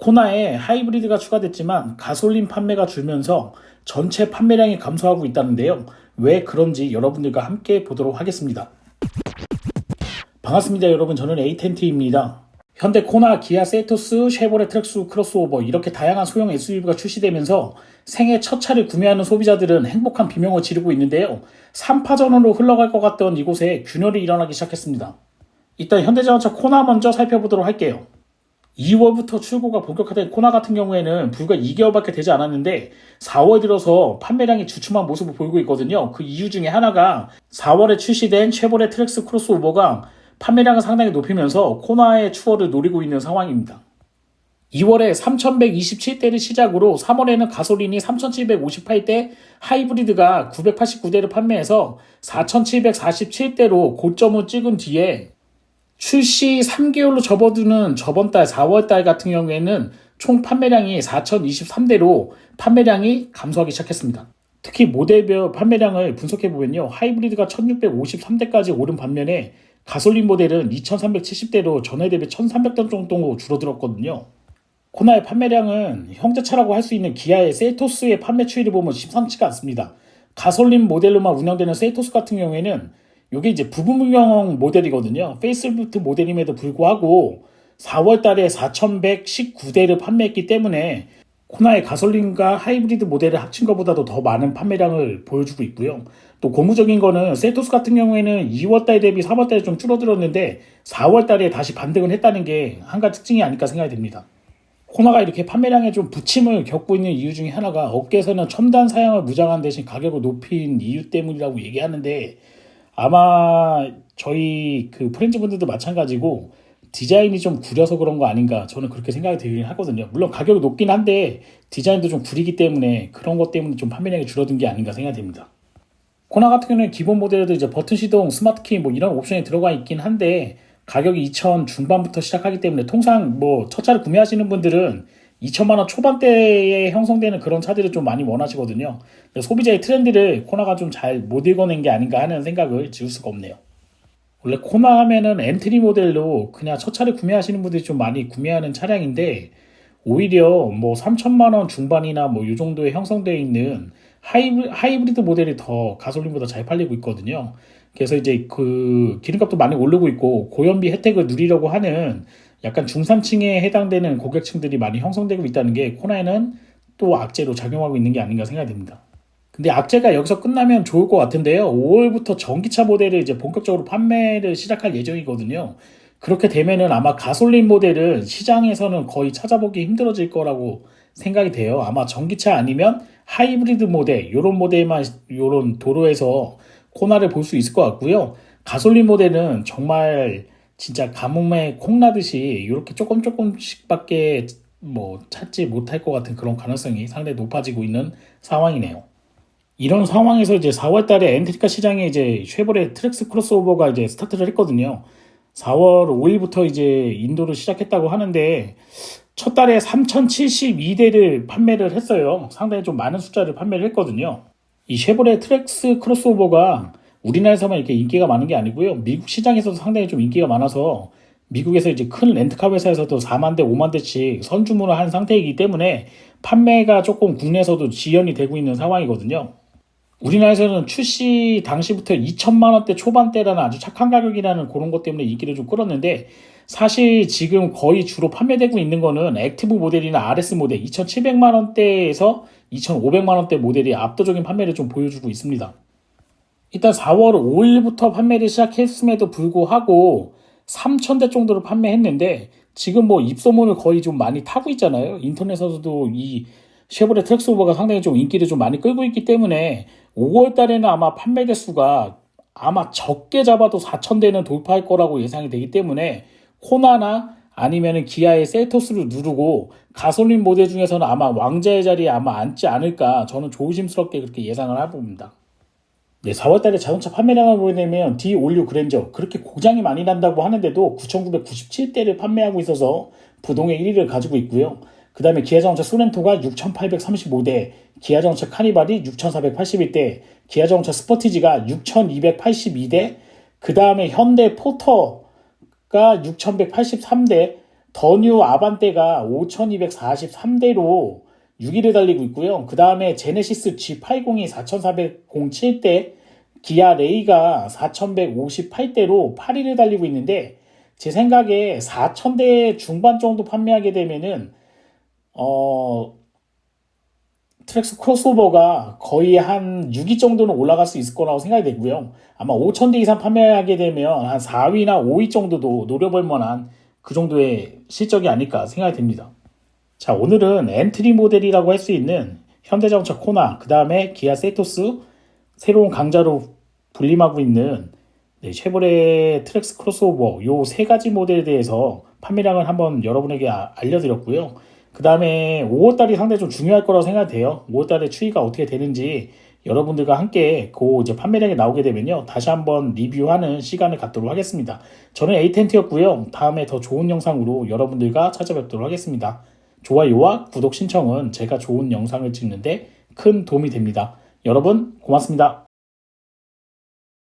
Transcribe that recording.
코나에 하이브리드가 추가됐지만 가솔린 판매가 줄면서 전체 판매량이 감소하고 있다는데요. 왜 그런지 여러분들과 함께 보도록 하겠습니다. 반갑습니다 여러분 저는 에이텐트입니다. 현대 코나, 기아 세토스, 쉐보레 트랙스 크로스오버 이렇게 다양한 소형 SUV가 출시되면서 생애 첫 차를 구매하는 소비자들은 행복한 비명을 지르고 있는데요. 3파전으로 흘러갈 것 같던 이곳에 균열이 일어나기 시작했습니다. 일단 현대자동차 코나 먼저 살펴보도록 할게요. 2월부터 출고가 본격화된 코나 같은 경우에는 불과 2개월밖에 되지 않았는데 4월 들어서 판매량이 주춤한 모습을 보이고 있거든요. 그 이유 중에 하나가 4월에 출시된 쉐보레 트랙스 크로스오버가 판매량을 상당히 높이면서 코나의 추월을 노리고 있는 상황입니다. 2월에 3,127대를 시작으로 3월에는 가솔린이 3,758대, 하이브리드가 989대를 판매해서 4,747대로 고점을 찍은 뒤에 출시 3개월로 접어두는 저번 달 4월 달 같은 경우에는 총 판매량이 4,023대로 판매량이 감소하기 시작했습니다. 특히 모델별 판매량을 분석해 보면요. 하이브리드가 1,653대까지 오른 반면에 가솔린 모델은 2,370대로 전에 대비 1,300대 정도 줄어들었거든요. 코나의 판매량은 형제차라고 할 수 있는 기아의 셀토스의 판매 추이를 보면 심상치가 않습니다. 가솔린 모델로만 운영되는 셀토스 같은 경우에는 이게 이제 부분무경 모델이거든요. 페이스리프트 모델임에도 불구하고 4월 달에 4,119대를 판매했기 때문에 코나의 가솔린과 하이브리드 모델을 합친 것보다도 더 많은 판매량을 보여주고 있고요. 또 고무적인 거는 셀토스 같은 경우에는 2월 달 대비 3월 달에 좀 줄어들었는데 4월 달에 다시 반등을 했다는 게 한 가지 특징이 아닐까 생각이 됩니다. 코나가 이렇게 판매량에 좀 부침을 겪고 있는 이유 중에 하나가 업계에서는 첨단 사양을 무장한 대신 가격을 높인 이유 때문이라고 얘기하는데 아마 저희 그 프렌즈 분들도 마찬가지고 디자인이 좀 구려서 그런 거 아닌가 저는 그렇게 생각이 들긴 하거든요. 물론 가격이 높긴 한데 디자인도 좀 구리기 때문에 그런 것 때문에 좀 판매량이 줄어든 게 아닌가 생각이 됩니다. 코나 같은 경우는 기본 모델에도 이제 버튼 시동, 스마트 키 뭐 이런 옵션이 들어가 있긴 한데 가격이 2천 중반부터 시작하기 때문에 통상 뭐 첫 차를 구매하시는 분들은 2천만 원 초반대에 형성되는 그런 차들을 좀 많이 원하시거든요. 소비자의 트렌드를 코나가 좀 잘 못 읽어낸 게 아닌가 하는 생각을 지울 수가 없네요. 원래 코나 하면은 엔트리 모델로 그냥 첫 차를 구매하시는 분들이 좀 많이 구매하는 차량인데 오히려 뭐 3천만 원 중반이나 뭐 이 정도에 형성되어 있는 하이브, 하이브리드 모델이 더 가솔린보다 잘 팔리고 있거든요. 그래서 이제 그 기름값도 많이 오르고 있고 고연비 혜택을 누리려고 하는 약간 중산층에 해당되는 고객층들이 많이 형성되고 있다는 게 코나에는 또 악재로 작용하고 있는 게 아닌가 생각이 듭니다. 근데 악재가 여기서 끝나면 좋을 것 같은데요. 5월부터 전기차 모델을 이제 본격적으로 판매를 시작할 예정이거든요. 그렇게 되면은 아마 가솔린 모델은 시장에서는 거의 찾아보기 힘들어질 거라고 생각이 돼요. 아마 전기차 아니면 하이브리드 모델, 이런 모델만 이런 도로에서 코나를 볼 수 있을 것 같고요. 가솔린 모델은 정말 진짜 가뭄에 콩나듯이 이렇게 조금 조금씩밖에 뭐 찾지 못할 것 같은 그런 가능성이 상당히 높아지고 있는 상황이네요. 이런 상황에서 이제 4월 달에 엔트리카 시장에 이제 쉐보레 트랙스 크로스오버가 이제 스타트를 했거든요. 4월 5일부터 이제 인도를 시작했다고 하는데 첫 달에 3,072대를 판매를 했어요. 상당히 좀 많은 숫자를 판매를 했거든요. 이 쉐보레 트랙스 크로스오버가 우리나라에서만 이렇게 인기가 많은 게 아니고요. 미국 시장에서도 상당히 좀 인기가 많아서 미국에서 이제 큰 렌트카 회사에서도 4만 대, 5만 대씩 선주문을 한 상태이기 때문에 판매가 조금 국내에서도 지연이 되고 있는 상황이거든요. 우리나라에서는 출시 당시부터 2천만 원대 초반대라는 아주 착한 가격이라는 그런 것 때문에 인기를 좀 끌었는데 사실 지금 거의 주로 판매되고 있는 거는 액티브 모델이나 RS 모델 2,700만 원대에서 2,500만 원대 모델이 압도적인 판매를 좀 보여주고 있습니다. 일단 4월 5일부터 판매를 시작했음에도 불구하고 3,000대 정도를 판매했는데 지금 뭐 입소문을 거의 좀 많이 타고 있잖아요. 인터넷에서도 이 쉐보레 트랙스오버가 상당히 좀 인기를 좀 많이 끌고 있기 때문에 5월 달에는 아마 판매 대수가 아마 적게 잡아도 4,000대는 돌파할 거라고 예상이 되기 때문에 코나나 아니면은 기아의 셀토스를 누르고 가솔린 모델 중에서는 아마 왕자의 자리에 아마 앉지 않을까 저는 조심스럽게 그렇게 예상을 해봅니다. 네, 4월 달에 자동차 판매량을 보게 되면 D 올류 그랜저 그렇게 고장이 많이 난다고 하는데도 9,997대를 판매하고 있어서 부동의 1위를 가지고 있고요. 그 다음에 기아자동차 소렌토가 6,835대, 기아자동차 카니발이 6,481대, 기아자동차 스포티지가 6,282대, 그 다음에 현대 포터가 6,183대, 더뉴 아반떼가 5243대로 6위를 달리고 있고요. 그 다음에 제네시스 G80이 4407대, 기아 레이가 4158대로 8위를 달리고 있는데 제 생각에 4000대 중반 정도 판매하게 되면은 어 트랙스 크로스오버가 거의 한 6위 정도는 올라갈 수 있을 거라고 생각이 되고요. 아마 5,000대 이상 판매하게 되면 한 4위나 5위 정도도 노려볼 만한 그 정도의 실적이 아닐까 생각이 됩니다. 자, 오늘은 엔트리 모델이라고 할 수 있는 현대자동차 코나, 그 다음에 기아 세토스, 새로운 강자로 불림하고 있는 네, 쉐보레 트랙스 크로스오버 요 세 가지 모델에 대해서 판매량을 한번 여러분에게 아- 알려드렸고요. 그 다음에 5월달이 상당히 좀 중요할 거라고 생각이 돼요. 5월달에 추이가 어떻게 되는지 여러분들과 함께 그 이제 판매량이 나오게 되면요. 다시 한번 리뷰하는 시간을 갖도록 하겠습니다. 저는 에이텐트였고요. 다음에 더 좋은 영상으로 여러분들과 찾아뵙도록 하겠습니다. 좋아요와 구독 신청은 제가 좋은 영상을 찍는데 큰 도움이 됩니다. 여러분 고맙습니다.